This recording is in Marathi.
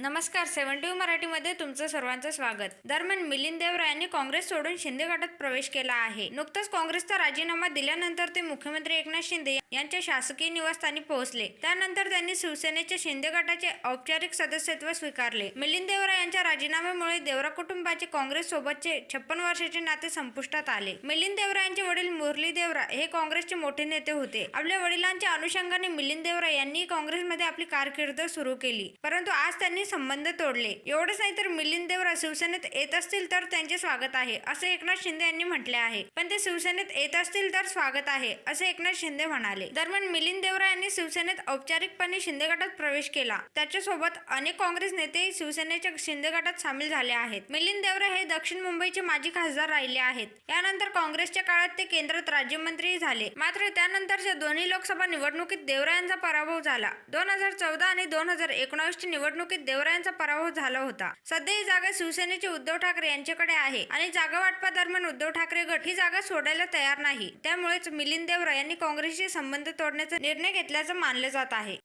नमस्कार सेव्हन मराठीमध्ये तुमचं सर्वांचं स्वागत. दरम्यान मिलिंद देवरा यांनी काँग्रेस सोडून शिंदे गटात प्रवेश केला आहे. नुकताच काँग्रेसचा राजीनामा दिल्यानंतर ते मुख्यमंत्री एकनाथ शिंदे यांच्या शासकीय निवासस्थानी पोहोचले. त्यानंतर त्यांनी शिवसेनेच्या शिंदे गटाचे औपचारिक सदस्यत्व स्वीकारले. मिलिंद देवरा यांच्या राजीनाम्यामुळे देवरा कुटुंबाचे काँग्रेस सोबतचे छप्पन वर्षाचे नाते संपुष्टात आले. मिलिंद देवरा यांचे वडील मुरली देवरा हे काँग्रेसचे मोठे नेते होते. आपल्या वडिलांच्या अनुषंगाने मिलिंद देवरा यांनी काँग्रेसमध्ये आपली कारकीर्द सुरू केली. परंतु आज त्यांनी संबंध तोडले. एवढंच नाही तर मिलिंद देवरा शिवसेनेत येत असतील तर त्यांचे स्वागत आहे असे एकनाथ शिंदे यांनी म्हटले आहे. पण ते शिवसेनेत येत असतील तर स्वागत आहे असे एकनाथ शिंदे म्हणाले. दरम्यान मिलिंद देवरा यांनी शिवसेनेत औपचारिकपणे शिंदे गटात प्रवेश केला. त्याच्यासोबत अनेक काँग्रेस नेते शिवसेनेच्या शिंदे गटात सामील झाले आहेत. मिलिंद देवरा हे दक्षिण मुंबईचे माजी खासदार राहिले आहेत. यानंतर काँग्रेसच्या काळात ते केंद्रात राज्यमंत्री झाले. मात्र त्यानंतरच्या दोन्ही लोकसभा निवडणुकीत देवरा यांचा पराभव झाला. दोन हजार चौदा आणि दोन हजार एकोणावीसच्या निवडणुकीत देवरा देवरायांचा पराभव झाला होता. सध्या ही जागा शिवसेनेचे उद्धव ठाकरे यांच्याकडे आहे आणि जागा वाटपा दरम्यान उद्धव ठाकरे गट ही जागा सोडायला तयार नाही. त्यामुळेच मिलिंद देवरा यांनी काँग्रेसशी संबंध तोडण्याचा निर्णय घेतल्याचं मानलं जात आहे.